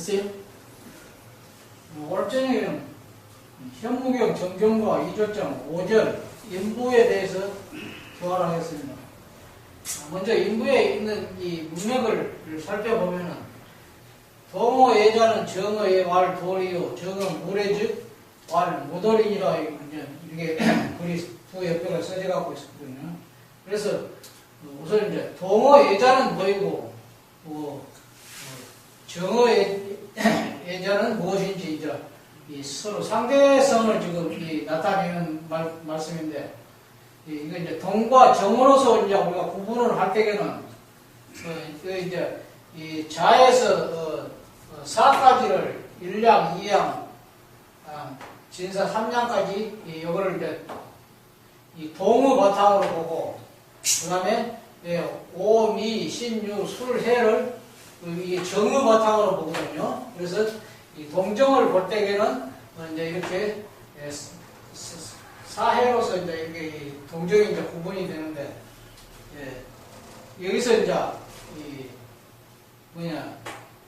됐어요? 어, 오늘 저녁에는 현무경 정경과 이조정, 오전, 인부에 대해서 교화를 하겠습니다. 먼저 인부에 있는 이 문맥을 살펴보면은 동호 예자는 정어의 왈 도리요 정어 무례즉 왈 무도리니라 이제 이게 글이 두 옆에가 써져 갖고 있었거든요. 그래서 우선 이제 동호 예자는 뭐이고 뭐 정어 예- 예자는 무엇인지 이제 이 서로 상대성을 지금 이 나타내는 말, 말씀인데 이- 이거 이제 동과 정으로서 이제 우리가 구분을 할 때에는 어, 그 이제 이 자에서 어, 어, 사가지를 일량, 이양, 아, 진사 삼량까지 이 요거를 이제 이 동의 바탕으로 보고 그 다음에 예, 오, 미, 신유, 술, 해를 그이 정의 바탕으로 보거든요. 그래서 이 동정을 볼 때에는 어, 이제 이렇게 예, 사해로서 이제 이게 이 동정이 이제 구분이 되는데 예, 여기서 이제 이 뭐냐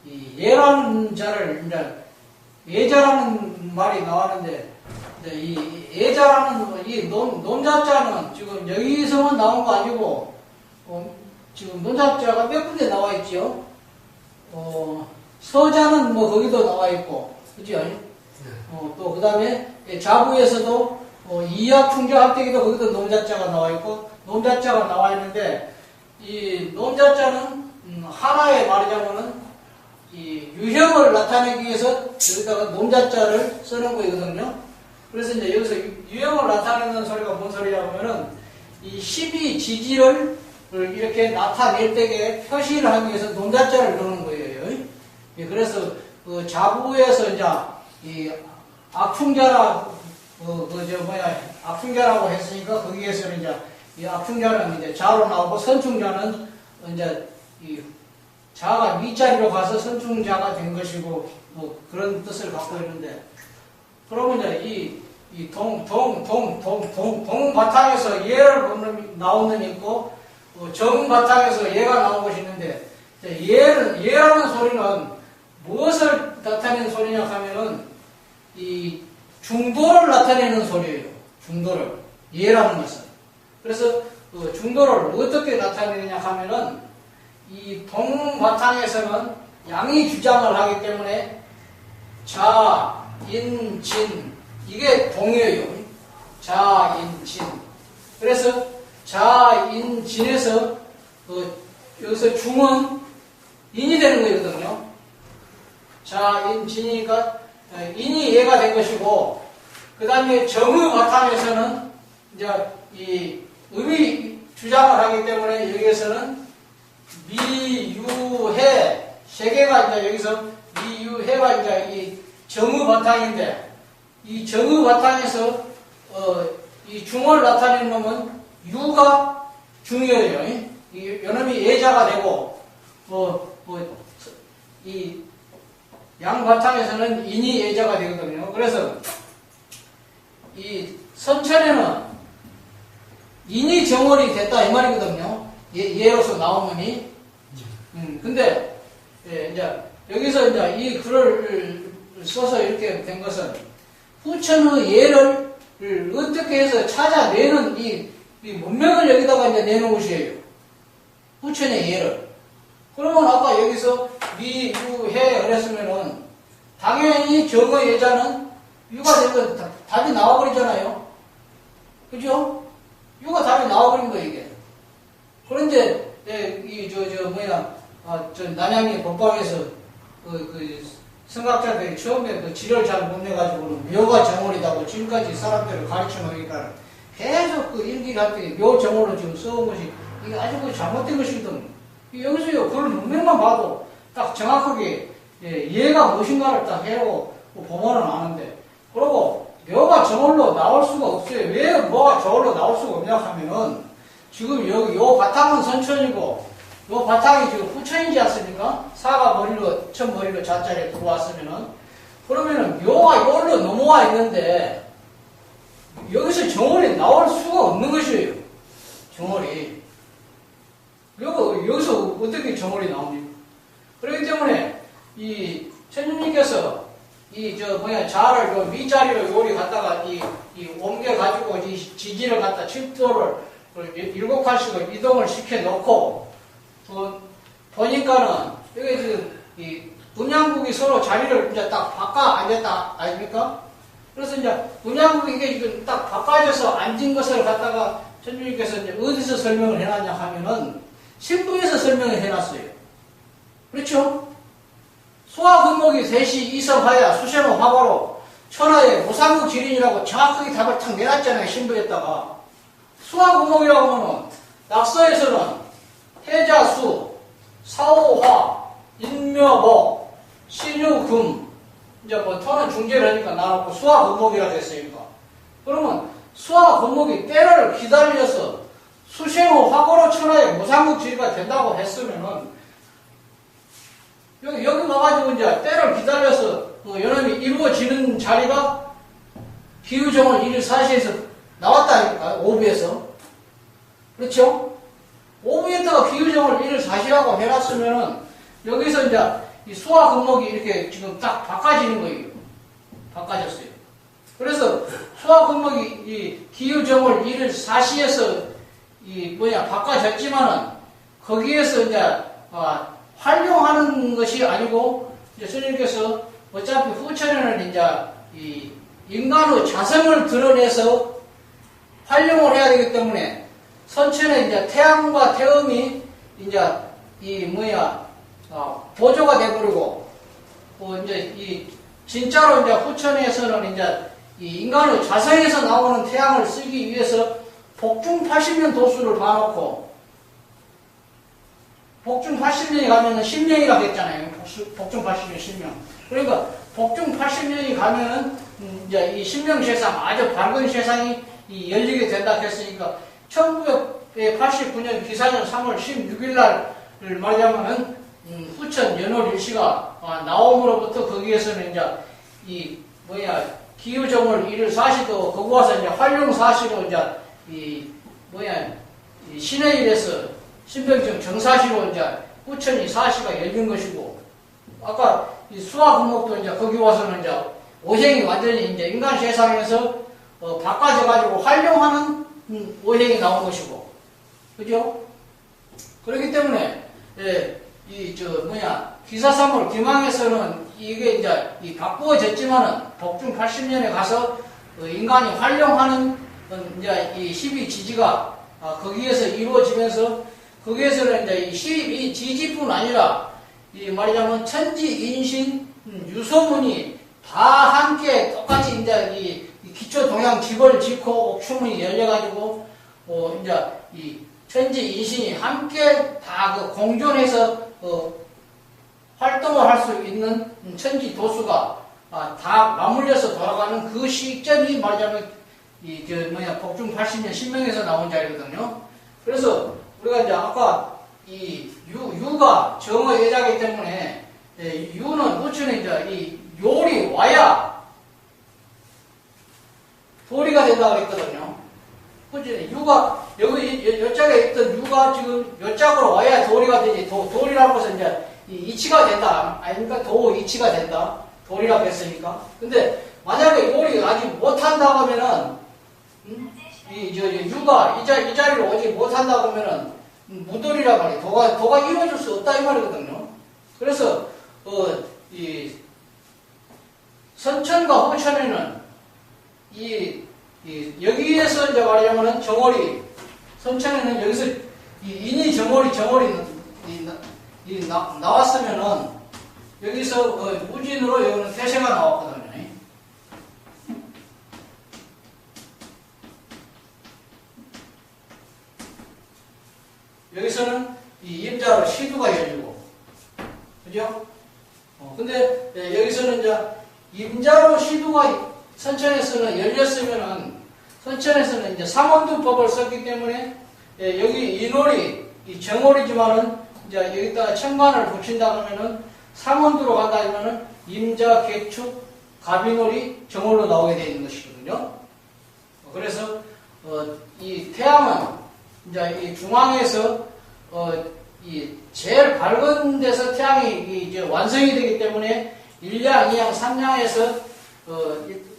이 예라는 자를 이제 예자라는 말이 나왔는데 이 예자라는 이 논, 논자자는 지금 여기서만 나온 거 아니고 어, 지금 논자자가 몇 군데 나와 있지요? 어, 서자는 뭐 거기도 나와 있고 그죠? 어, 또 그 다음에 자부에서도 어, 이학 충자 합대기도 거기도 논자자가 나와 있고 논자자가 나와 있는데 이 논자자는 음, 하나의 말이자면은 이 유형을 나타내기 위해서 여기다가 논자자를 쓰는 거거든요. 그래서 이제 여기서 유- 유형을 나타내는 소리가 뭔 소리냐면은 이12 지지를 이렇게 나타낼 때에 표시를 하기 위해서 논자자를 넣는 거예요. 그 자부에서 이제 이 그, 그저 뭐야 악충자라고 했으니까 거기에서는 이제 이 악충자는 이제 자로 나오고 선충자는 이제 이 자가 밑자리로 가서 선충자가 된 것이고 뭐 그런 뜻을 갖고 있는데 그러면 이제 이이동동 동 동 동 바탕에서 예를 보는 나오는 있고 어, 정 바탕에서 예가 나온 것이 있는데 예는 예라는 소리는 무엇을 나타내는 소리냐 하면은 이 중도를 나타내는 소리예요. 중도를 예라는 것은 그래서 그 중도를 어떻게 나타내느냐 하면은 이 동바탕에서는 양이 주장을 하기 때문에 자, 인, 진 이게 동이에요. 자, 인, 진 그래서 자, 인, 진에서 그 여기서 중은 인이 되는 거거든요. 자, 인, 진이니까 인이 얘가 된 것이고 그 다음에 정의 바탕에서는 이제 이 의미 주장을 하기 때문에 여기에서는 미유해 세 개가 이제 여기서 미유해가 이제 이 정의 바탕인데 이 정의 바탕에서 어, 이 중을 나타내는 놈은 유가 중요해요. 이 요놈이 예자가 되고 뭐뭐이 양바탕에서는 인이 예자가 되거든요. 그래서 이 선천에는 인이 정월이 됐다 이 말이거든요. 예, 예로서 나온 놈이. 음, 근데 예, 이제 여기서 이제 이 글을 써서 이렇게 된 것은 후천의 예를 어떻게 해서 찾아내는 이, 이 문맥을 여기다가 이제 내놓은 것이에요. 후천의 예를. 그러면 아까 여기서 미, 유, 해 그랬으면은 당연히 정의 예자는 유가 되면 다- 답이 나와버리잖아요. 그죠? 유가 답이 나와버린 거예요, 이게. 그런데, 예, 이, 저, 저, 뭐야, 아, 저, 난양이 법방에서, 그, 그, 생각자들이 처음에 그 지를 잘 못 내가지고는 묘가 정월이다고 지금까지 사람들을 가르쳐 놓으니까 계속 그 일기할 때 묘 정월로 지금 써온 것이 이게 아주 그 잘못된 것이거든. 여기서요, 그런 문맥만 봐도 딱 정확하게 예, 얘가 무엇인가를 딱 해고 보면은 아는데 그리고 묘가 저울로 나올 수가 없어요. 왜 뭐가 저울로 나올 수가 없냐 하면은 지금 여기 요 바탕은 선천이고 요 바탕이 지금 후천이지 않습니까? 사가 머리로 천 머리로 자자리에 들어왔으면은 그러면은 묘가 요로 넘어와 있는데 여기서 정월이 나올 수가 없는 것이에요. 정월이 여기, 여기서 어떻게 정월이 나옵니까? 그렇기 때문에 이 천년 건목이 갖다가 이, 이 옮겨가지고 이 지지를 갖다 칩도를 일곱 칸씩을 이동을 시켜놓고 또 보니까는 여기 지금 이 음양국이 서로 자리를 이제 딱 바꿔 앉았다 아닙니까? 그래서 이제 음양국이 이게 지금 딱 바꿔져서 앉은 것을 갖다가 천주님께서 이제 어디서 설명을 해놨냐 하면은 신부에서 설명을 해놨어요. 그렇죠? 소화 근목이 셋이 이성하야 수세모 화바로 천하의 무상국 지린이라고 정확하게 답을 탁 내놨잖아요. 신부에다가. 소화 근목이라고 하면은 낙서에서는 해자수, 사오화, 인묘목, 신유금 이제 뭐 터는 중재를 하니까 나왔고 수화 근목이라 됐으니까. 그러면 수화 근목이 때를 기다려서 수생호 화고로 천하의 무상국 지리가 된다고 했으면은 여기 여기 와가지고 이제 때를 기다려서 그 연합이 이루어지는 자리가 기후정원 1일 4시에서 나왔다니까 오부에서 그렇죠? 오부에다가 기후정원 1일 4시라고 해놨으면은 여기서 이제 이 수화 근목이 이렇게 지금 딱 바꿔지는 거예요. 바꿔졌어요. 그래서 수화 근목이 이 기후정월 1일 4시에서 이 뭐냐 바꿔졌지만은 거기에서 이제 아, 활용하는 것이 아니고 이제 스님께서 어차피 후천에는 이제 이 인간의 자성을 드러내서 활용을 해야 되기 때문에 선천에 이제 태양과 태음이 이제 이 뭐야 어, 보조가 돼버리고 어, 이제 이 진짜로 이제 후천에서는 이제 이 인간의 자성에서 나오는 태양을 쓰기 위해서 복중 80년 도수를 봐놓고 복중 80년이 가면은 10년이라고 했잖아요. 복중 80년 10년. 그러니까 복중 80년이 가면은 음, 이제 이 신명 세상 아주 밝은 세상이 이 열리게 된다 했으니까 1989년 기사년 3월 16일 날을 말하자면은 음, 후천 연월 일시가 아, 나옴으로부터 거기에서는 이제 이 뭐야 기후정월 1일 4시도 거기 와서 이제 활용 4시로 이제 이 뭐야 이 신해일에서 신병정 정사시로 이제 후천이 4시가 열린 것이고 아까 이 수화 근목도 이제 거기 와서는 이제 오행이 완전히 이제 인간 세상에서 어, 바꿔져 가지고 활용하는 음, 오행이 나온 것이고 그죠? 그렇기 때문에 예, 이 저 뭐야 기사사물 기망에서는 이게 이제 이 바꾸어졌지만은 복중 80년에 가서 어, 인간이 활용하는 어, 이제 이 12지지가 아, 거기에서 이루어지면서 거기에서는 이제 이 12지지뿐 아니라 이 말하자면 천지 인신 음, 유소문이 다 함께 똑같이 이제 이, 이 기초 동양 집을 짓고 옥추문이 열려가지고 어 이제 이 천지 인신이 함께 다 그 공존해서 어, 활동을 할 수 있는 음, 천지 도수가 아, 다 맞물려서 돌아가는 그 시점이 말하자면 이 저 뭐냐 복중 80년 신명에서 나온 자리거든요. 그래서 우리가 이제 아까 이 유, 유가 정어 예자기 때문에 예, 유는 우천에 이제 이 요리 와야 도리가 된다고 그랬거든요. 그치? 유가, 여기, 여- 여짝에 있던 유가 지금 여짝으로 와야 도리가 되지. 도, 도리라고 해서 이제 이 이치가 된다. 아닙니까? 도 이치가 된다. 도리라고 했으니까. 근데 만약에 요리 아직 못한다고 하면은, 음? 이, 저, 저, 유가 이, 자, 이 자리로 오지 못한다고 하면은, 음, 무도리라 말이에요. 도가, 도가 이루어질 수 없다 이 말이거든요. 그래서, 어, 이, 선천과 후천에는 이, 이 여기에서 이제 말하자면은 정월이 선천에는 여기서 이 인이 정월이 정월이 나왔으면은 여기서 어, 무진으로 여기는 태세가 나왔거든요. 여기서는 이 임자로 시두가 열리고 그죠? 어, 근데 예, 여기서는 이제 임자로 시두가 선천에서는 열렸으면은 선천에서는 이제 삼원두법을 썼기 때문에 예, 여기 인월이 이 정월이지만은 이제 여기다가 천간을 붙인다 그러면은 삼원두로 간다 하면은 임자 개축 갑인월이 정월로 나오게 되어 있는 것이거든요. 어, 그래서 어, 이 태양은 이제 이 중앙에서 어, 이 제일 밝은 데서 태양이 이 이제 완성이 되기 때문에 1량, 2량, 3량에서 어, 이-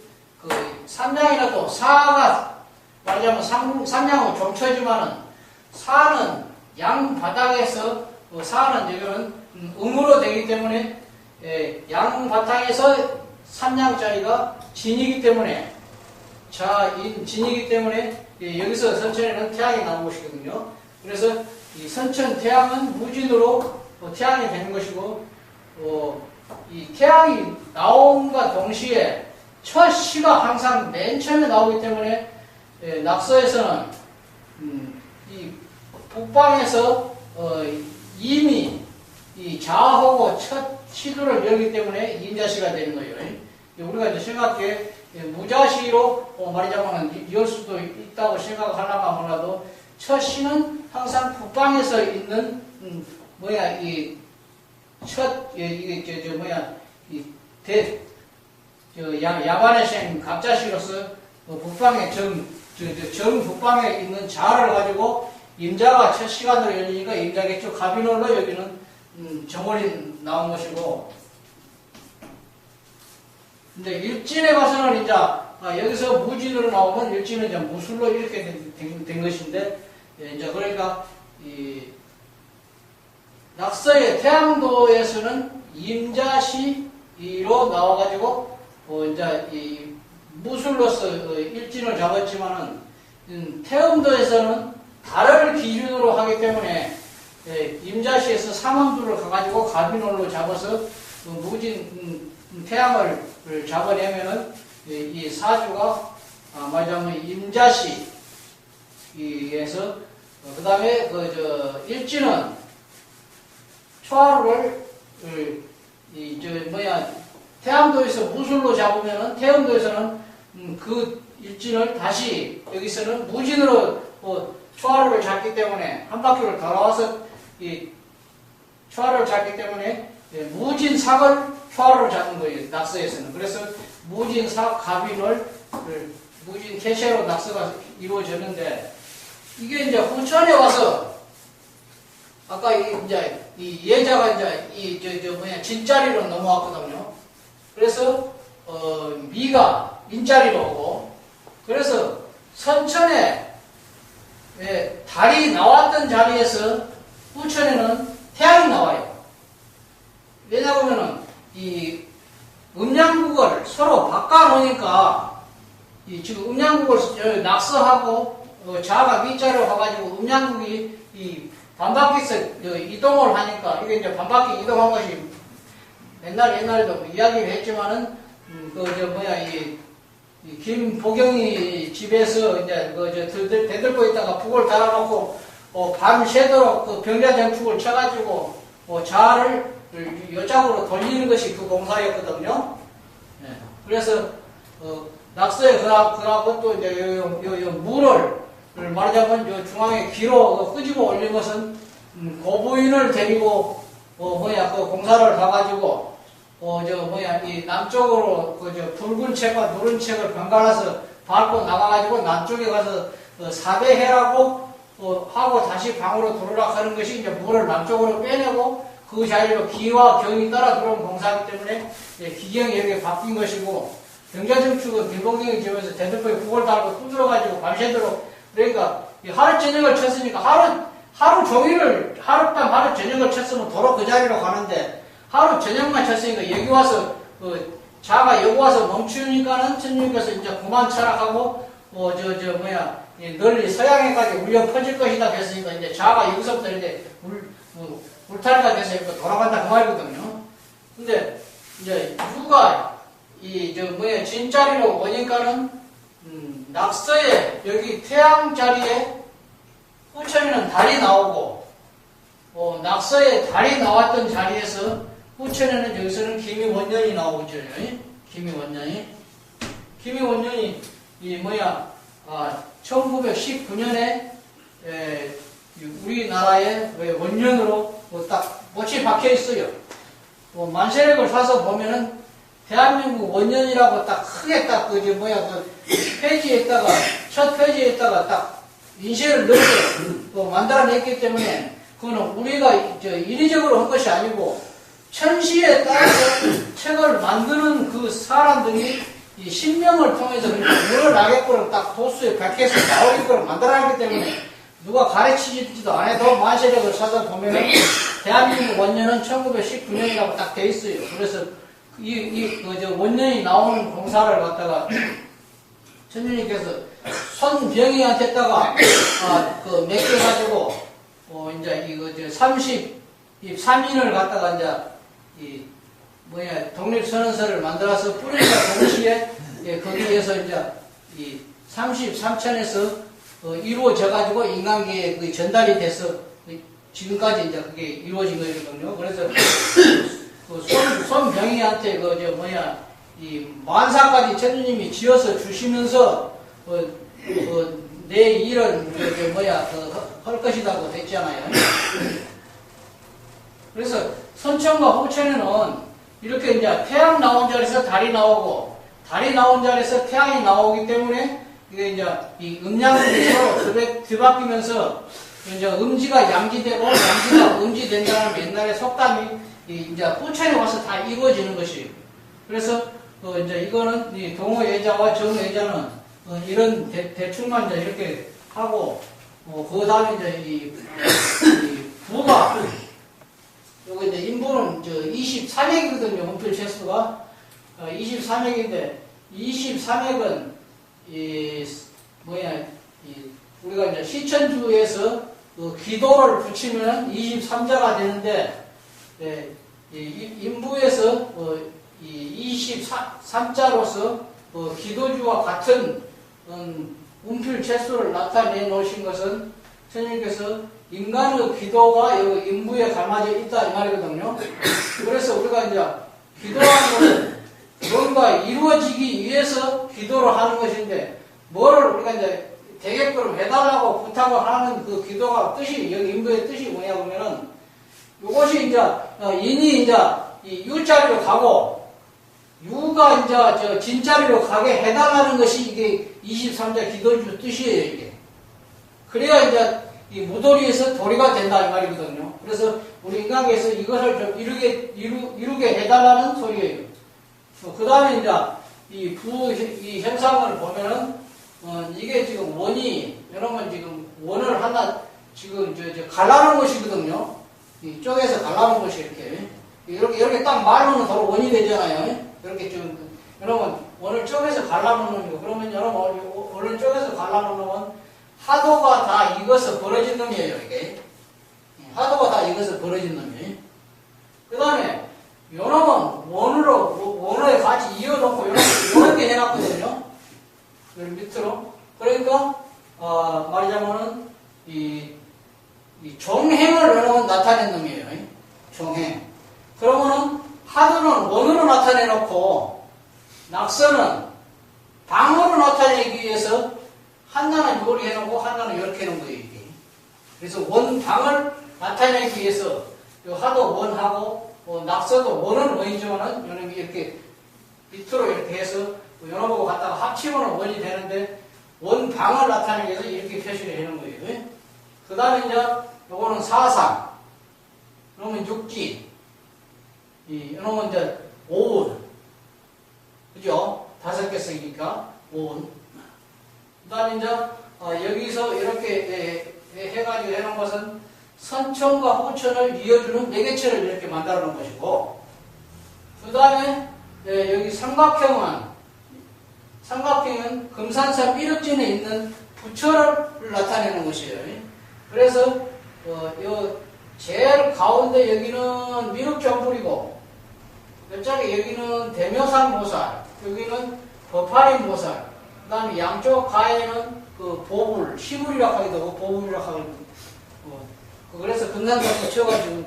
그 산양이라도 사가 말하자면 산, 산양은 종처지만은 사는 양 바닥에서 어, 사는 이거는 음, 음으로 되기 때문에 예, 양 바탕에서 산양자리가 진이기 때문에 자, 인 진이기 때문에 예, 여기서 선천에는 태양이 나온 것이거든요. 그래서 이 선천 태양은 무진으로 어, 태양이 되는 것이고 어, 이 태양이 나옴과 동시에 첫 시가 항상 맨 처음에 나오기 때문에 예, 낙서에서는 음, 이 북방에서 어, 이미 이 자하고 첫 시도를 열기 때문에 인자시가 되는 거예요. 예, 우리가 이제 생각해 예, 무자시로 어, 말하자면 열 수도 있다고 생각하려가 몰라도 첫 시는 항상 북방에서 있는 음, 뭐야 이첫 예, 이게 저, 저 뭐야 이 대 저 야, 야반의 생 갑자시로서 어, 북방의 정, 저, 저, 정 북방에 있는 자를 가지고 임자가 첫 시간으로 열리니까 임자겠죠. 가비놀로 여기는 음, 정월이 나온 것이고 근데 일진에 가서는 이제 아, 여기서 무진으로 나오면 일진은 이제 무술로 이렇게 된, 된, 된 것인데 예, 이제 그러니까 이 낙서의 태양도에서는 임자시로 나와가지고 어, 이제 이 무술로서 어, 일진을 잡았지만은 음, 태음도에서는 달을 기준으로 하기 때문에 예, 임자시에서 삼음두를 가가지고 가비놀로 잡아서 그 무진 음, 태양을 잡아내면은 이, 이 사주가 아, 말하자면 임자시에서 그 다음에 그 저 일진은 초하루를 이저 뭐야 태양도에서 무술로 잡으면은 태양도에서는 음, 그 일진을 다시 여기서는 무진으로 어, 초하루를 잡기 때문에 한 바퀴를 돌아와서 이 초하루를 잡기 때문에 예, 무진삭을 초하루를 잡는 거예요 낙서에서는 그래서 무진삭 갑인을 무진 캐시로 낙서가 이루어졌는데 이게 이제 후천에 와서 아까 이, 이제 이 예자가 이제 이 저 저 뭐야 진자리로 넘어왔거든요. 그래서 어, 미가 인자리로 오고 그래서 선천에 예, 달이 나왔던 자리에서 후천에는 태양이 나와요. 왜냐하면은 이 음양국을 서로 바꿔놓으니까 이 지금 음양국을 낙서하고 어, 자가 밑자로 가가지고 음양국이 이 반바퀴에서 이동을 하니까 이게 이제 반바퀴 이동한 것이 옛날 옛날에도 뭐 이야기를 했지만은 음, 그저 뭐야 이, 이 김보경이 집에서 이제 그저 대들고 있다가 북을 달아놓고 어, 밤새도록 그 병자 정축을 쳐가지고 어, 자를 여짝으로 돌리는 것이 그 공사였거든요. 네. 그래서 어, 낙서에 그라, 그라고 또 이제 요, 요, 요 물을 말하자면 요 중앙에 기로 끄집어 올린 것은 음, 고부인을 데리고 어, 뭐야 그 공사를 가가지고 어, 저 뭐야 이 남쪽으로 그 저 붉은 책과 노른 책을 번갈아서 밟고 나가가지고 남쪽에 가서 어, 사배해라고 어, 하고 다시 방으로 하는 것이 이제 물을 남쪽으로 빼내고 그 자리로 기와 경이 따라 들어온 공사이기 때문에 기경이 여기 바뀐 것이고 경자정축은 김봉경이 지으면서 대들보에 국을 달고 두드려가지고 밤새도록 그러니까 하루 저녁을 쳤으니까 하루 하루 종일을 하룻밤 하루 저녁을 쳤으면 도로 그 자리로 가는데 하루 저녁만 쳤으니까 여기 와서 그 자가 여기 와서 멈추니까는 천님께서 이제 그만 철학하고 어저 저 뭐야 널리 서양에까지 울려 퍼질 것이다 그랬으니까 이제 자가 여기서부터 이제 울 뭐, 울타리가 돼서 이렇게 돌아간다 그 말이거든요. 근데 이제 누가 이 저 뭐야 진자리로 오니까는 음, 낙서에 여기 태양 자리에 후천에는 달이 나오고 어, 낙서에 달이 나왔던 자리에서 후천에는 여기서는 김이 원년이 나오죠. 김이 원년이 김이 원년이 이 뭐야 아, 1919년에 에, 우리나라의 원년으로 뭐 딱 못이 박혀 있어요. 뭐 만세력을 사서 보면은 대한민국 원년이라고 딱 크게 딱 그지 뭐야 그 페이지에다가 첫 페이지에다가 딱 인쇄를 넣어서 뭐 만들어냈기 때문에 그거는 우리가 저 인위적으로 한 것이 아니고 천시에 따라서 책을 만드는 그 사람들이 이 신명을 통해서 물어나게끔 딱 도수에 밝혀서 나오게끔 만들어놨기 때문에 누가 가르치지도 안 해도 만세력을 찾아보면은 대한민국 원년은 1919년이라고 딱 돼 있어요. 그래서 이, 이, 그, 저, 원년이 나오는 공사를 갖다가 천주님께서 손병이한테다가 아, 그몇개 가지고 어 이제 이거 저 30, 이 3인을 갖다가 이제 이 뭐야 독립선언서를 만들어서 뿌리니까 동시에 예, 거기에서 이제 이 33천에서 어, 이루어져 가지고 인간계에 그 전달이 돼서 그 지금까지 이제 그게 이루어진 거거든요. 그래서 그 손, 손병희한테 그 저 뭐야 이 만사까지 천주님이 지어서 주시면서 그, 그, 내 일은 그, 저 뭐야 그, 할 것이라고 했잖아요. 그래서 선천과 호천에는 이렇게 이제 태양 나온 자리에서 달이 나오고 달이 나온 자리에서 태양이 나오기 때문에 이게 이제 이 음양들이 서로 뒤바- 뒤바뀌면서 이제 음지가 양지되고 양지가 음지된다는 옛날에 속담이 이 이제 호천에 와서 다 이루어지는 것이에요. 그래서 어 이제 이거는 이 동호예자와 정예자는 어 이런 대, 충만 이제 이렇게 하고 그 다음에 이제 이, 이 부가 요거 이제 인부는 저 23액이거든요. 원필 채수가 어, 23액인데 23액은 이 뭐야 이 우리가 이제 시천주에서 그 기도를 붙이면 23자가 되는데 예, 이 이- 인부에서 어, 이 23자로서 어, 기도주와 같은 음, 운필 채수를 나타내 놓으신 것은 스님께서 인간의 기도가 여기 인부에 감아져 있다 이 말이거든요. 그래서 우리가 이제 기도하는 것은 뭔가 이루어지기 위해서 기도를 하는 것인데 뭐를 우리가 이제 되게끔 해달라고 부탁을 하는 그 기도가 뜻이 여기 인부의 뜻이 뭐냐 보면은 이것이 이제 어, 인이 이제 이 유자리로 가고 유가 이제 저 진자리로 가게 해달라는 것이 이게 23자 기도주 뜻이에요 이게. 그래야 이제 이 무도리에서 도리가 된다 이 말이거든요. 그래서 우리 인간계에서 이것을 좀 이루게 이루, 이루게 해달라는 소리예요. 그 다음에 이제 이 부 이 현상을 보면은 어, 이게 지금 원이 여러분 지금 원을 하나 지금 저, 저 갈라는 것이거든요. 이 쪼개서 갈라는 것이 이렇게 이렇게 이렇게 딱 말으면 서로 원이 되잖아요. 이렇게 좀 여러분 원을 쪼개서 갈라놓는 거 그러면 여러분 원을 쪼개서 갈라놓으면 하도가 다 익어서 벌어진 놈이에요 이게 하도가 다 익어서 벌어진 놈이. 그 다음에 요 놈은 원으로 원을 같이 이어놓고 이렇게 해놨거든요. 여기 밑으로. 그러니까 어, 말하자면은 이, 이 종행을 여러분 나타낸 놈이에요. 종행. 그러면은 하도는 원으로 나타내놓고 낙서는 방으로 나타내기 위해서 하나는 요리 해놓고 하나는 이렇게 해놓은 거예요. 이게. 그래서 원방을 나타내기 위해서 요 하도 원하고 어, 낙서도 원은 원이지만은 요놈이 이렇게 밑으로 이렇게 해서 여러 보고 갖다가 합치면 원이 되는데 원방을 나타내기 위해서 이렇게 표시를 해놓은 거예요. 그 다음에 이제 요거는 사상, 그러면 육지, 이, 이놈은 이제 오운, 그죠? 다섯 개 쓰니까 오운. 그 다음에 이제 어, 여기서 이렇게 해, 해- 해가지고 해놓은 것은 선천과 호천을 이어주는 매개체를 이렇게 만들어 놓은 것이고, 그 다음에 여기 삼각형은 삼각형은 금산산 미륵진에 있는 부처를 나타내는 것이에요. 그래서 어, 요 제일 가운데 여기는 미륵정불이고 옆쪽에 여기는 대묘산 보살, 여기는 법화린 보살, 그 다음에 양쪽 가에는 그 보불, 시불이라고 하기도 하고 보불이라고 하기도 하고 어, 그 그래서 금산산 붙여가지고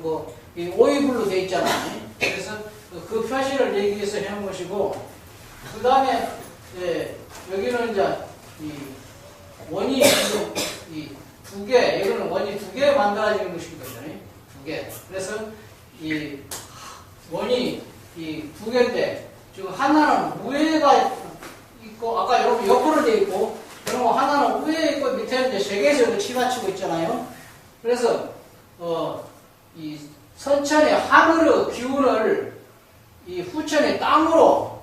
그, 이 오이불로 돼 있잖아요. 그래서 그, 그 표시를 내기 위해서 해놓은 것이고 그 다음에 예, 여기는 이제 이 원이 이두 개, 여기는 원이 두 개 만들어지는 것이거든요. 두 개. 그래서 이 원이 이 두 개인데 지금 하나는 위에가 있고 아까 여러분 옆으로 돼 있고 여러분 하나는 위에 있고 밑에 이제 세 개에서 이렇게 치받치고 있잖아요. 그래서 어 이 선천의 하늘의 기운을 이 후천의 땅으로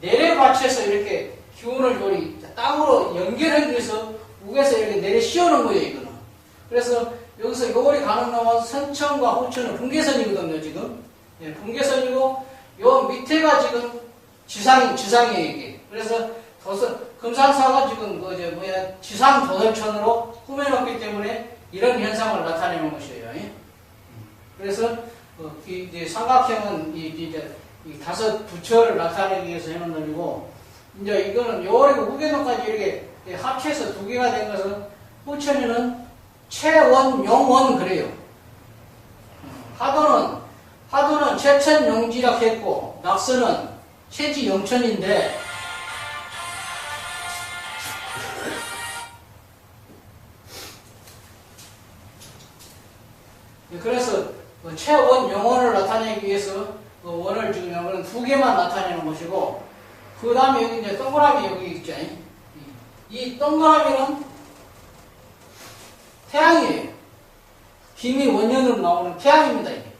내려 받쳐서 이렇게 기운을 요리 땅으로 연결하기 위해서 우에서 이렇게 내려 씌우는 거예요, 이거는. 그래서 여기서 요리 가는 놈은 선천과 후천은 분계선이거든요, 지금. 예, 분계선이고, 요 밑에가 지금 지상, 지상이에요, 이게. 그래서 도선, 금산사가 지금 그, 저, 뭐야, 지상 도선천으로 꾸며놓기 때문에 이런 현상을 나타내는 것이에요. 예? 그래서, 어, 이, 이제 삼각형은 이, 이제, 이 다섯 부처를 나타내기 위해서 해놓은 놈이고, 이제 이거는 요리고 우계도까지 이렇게 합쳐서 두 개가 된 것은 후천에는 최원, 용원 그래요. 하도는 하도는 최천 용지라 했고 낙서는 최지 영천인데 동그라미 여기 있죠. 이 동그라미는 태양이에요. 김이 원년으로 나오는 태양입니다. 이게.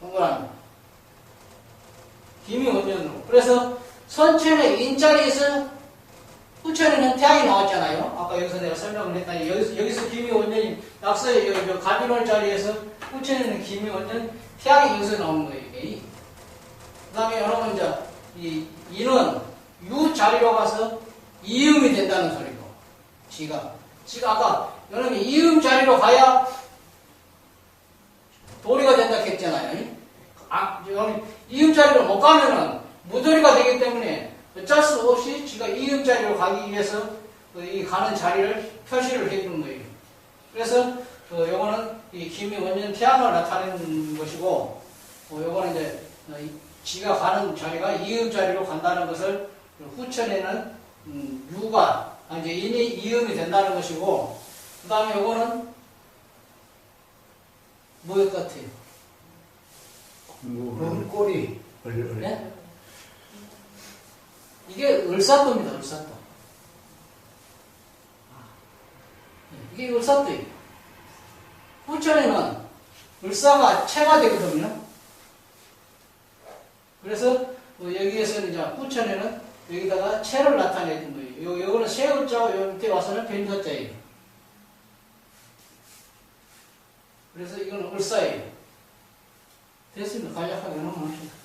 동그라미. 김이 원년으로. 그래서 선천의 인자리에서 후천에는 태양이 나왔잖아요. 아까 여기서 내가 설명을 했다니 여기서, 여기서 김이 원년이 낙서의 여기 저 가비론 자리에서 후천에는 김이 원년 태양이 여기서 나오는 거예요. 그 다음에 여러분 이제 이 이는 유 자리로 가서 이음이 된다는 소리고 지가 지가 아까 여러분이 이음 자리로 가야 도리가 된다 했잖아요. 아, 여러분 이음 자리로 못 가면은 무도리가 되기 때문에 어쩔 수 없이 지가 이음 자리로 가기 위해서 그이 가는 자리를 표시를 해주는 거예요. 그래서 그 요거는 이 김이 원년 태양을 나타내는 것이고 어, 요거는 이제 어, 이 지가 가는 자리가 이음 자리로 간다는 것을 후천에는 음, 유가 아, 이제 인이 이음이 된다는 것이고 그 다음에 요거는 뭐일 것 같아요? 뭐 꼬리 얼, 얼. 네? 이게 을사또입니다. 을사또. 네, 이게 을사또예요. 후천에는 을사가 체가 되거든요. 그래서 뭐 여기에서는 이제 후천에는 여기다가 체를 나타내는 거예요. 요, 요거는 세울자고 요 밑에 와서는 변사자예요. 그래서 이거는 을사예요. 됐습니다. 간략하게 넘어갑시다.